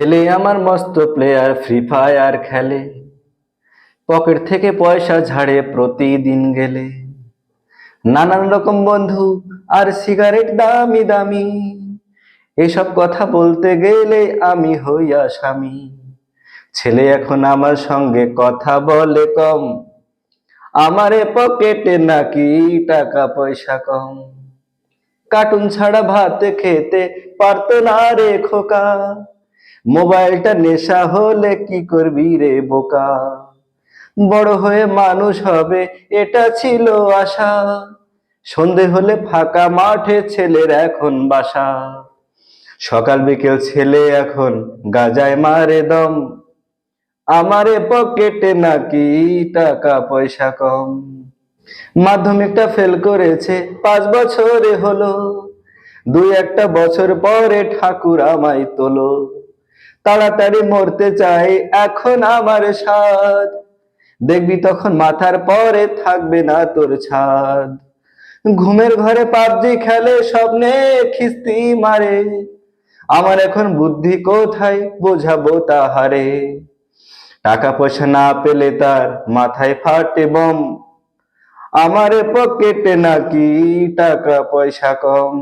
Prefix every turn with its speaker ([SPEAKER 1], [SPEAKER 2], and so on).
[SPEAKER 1] ছেলে আমার মস্ত প্লেয়ার ফ্রি ফায়ার খেলে। পকেট থেকে পয়সা ঝাড়ে প্রতিদিন গেলে। নানান রকম বন্ধু আর সিগারেট দামি দামি। এসব কথা বলতে গেলে আমি হইয়া আসামি। ছেলে এখন আমার সঙ্গে কথা বলে কম। আমারে পকেটে নাকি টাকা পয়সা কম। কার্টুন ছাড়া ভাত খেতে পারতো না রে খোকা। মোবাইলটা নেশা হলে কি করবি রে বোকা? বড় হয়ে মানুষ হবে, এটা ছিল আশা। সন্ধে হলে ফাঁকা মাঠে ছেলের এখন বাসা। সকাল বিকেল ছেলে এখন গাজায় মারে দম। আমারে পকেটে নাকি টাকা পয়সা কম। মাধ্যমিকটা ফেল করেছে, পাঁচ বছরে হলো। দুই একটা বছর পরে ঠাকুর আমায় তোলো। তাড়াতাড়ি মরতে চাই, এখন আমার স্বাদ। দেখবি তখন মাথার পরে থাকবে না তোর ছাদ। ঘুমের ঘরে পাবজি খেলে স্বপ্নে খিস্তি মারে। আমার এখন বুদ্ধি কোথায়, বোঝাবো তাহারে। টাকা পয়সা না পেলে তার মাথায় ফাটে বম। আমারে পকেটে নাকি টাকা পয়সা কম।